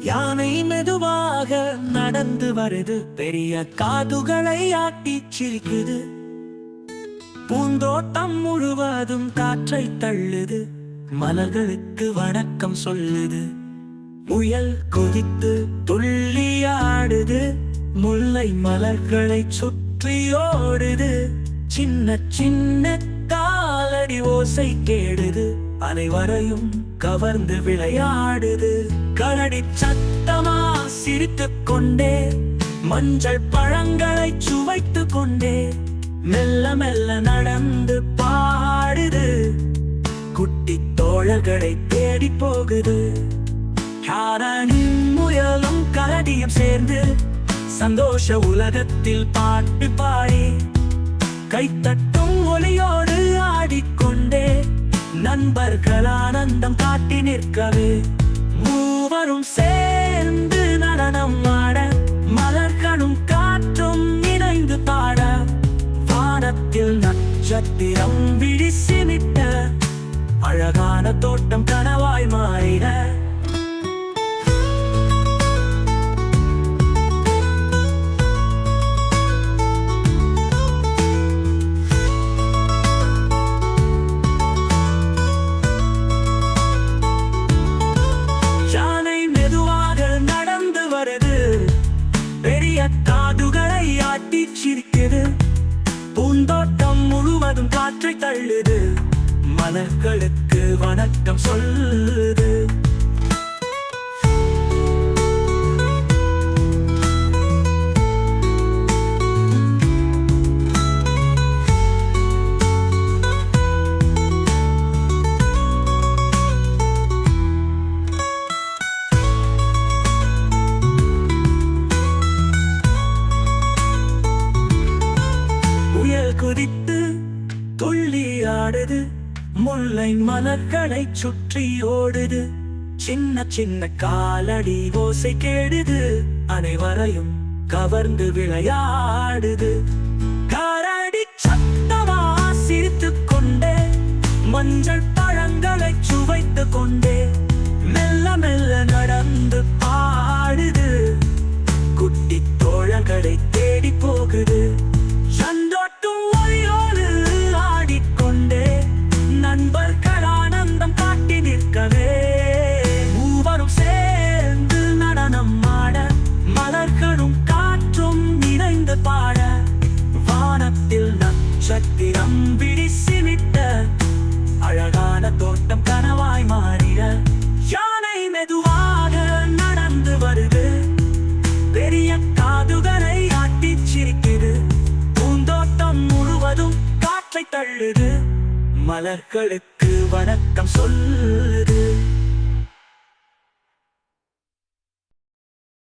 யானை மெதுவாக நடந்து வருது. பெரிய காதுகளை ஆட்டி சிரிக்குது. பூந்தோட்டம் முழுவதும் காற்றை தள்ளுது. மலர்களுக்கு வணக்கம் சொல்லுது. முயல் கொதித்து துள்ளியாடுது முல்லை மலர்களை சுற்றி ஓடுது. சின்ன சின்ன காலடி ஓசை கேடுது. அனைவரையும் கவர்ந்து விளையாடுது. கரடி சத்தமா சிரித்து கொண்டே மஞ்சள் பழங்களை சுவைத்து கொண்டே மெல்ல மெல்ல நடந்து பாடுது. குட்டி தோழர்களை தேடி போகுது. முயலும் கரடியும் சேர்ந்து சந்தோஷ உலகத்தில் பாட்டு பாடி கைத்தட்டும் ஒளியோடு ஆடிக்கொண்டே நண்பர்கள் ஆனந்தம் காட்டி நிற்கவே. மூவரும் சேர்ந்து நடனம் ஆட மலர்களும் காற்றும் இணைந்து பாட வானத்தில் நட்சத்திரம் விழி சிமிட்ட அழகான தோட்டம் கனவாய் மாறின. மலர்களுக்கு வணக்கம் சொல்லுது. குதித்து துள்ளி ஆடுது. முல்லை மலர்களை சுற்றி ஓடுது. சின்ன சின்ன காலடி ஓசை கேடுது. அனைவரையும் கவர்ந்து விளையாடுது. மலர்களுக்கு வணக்கம் சொல்லுது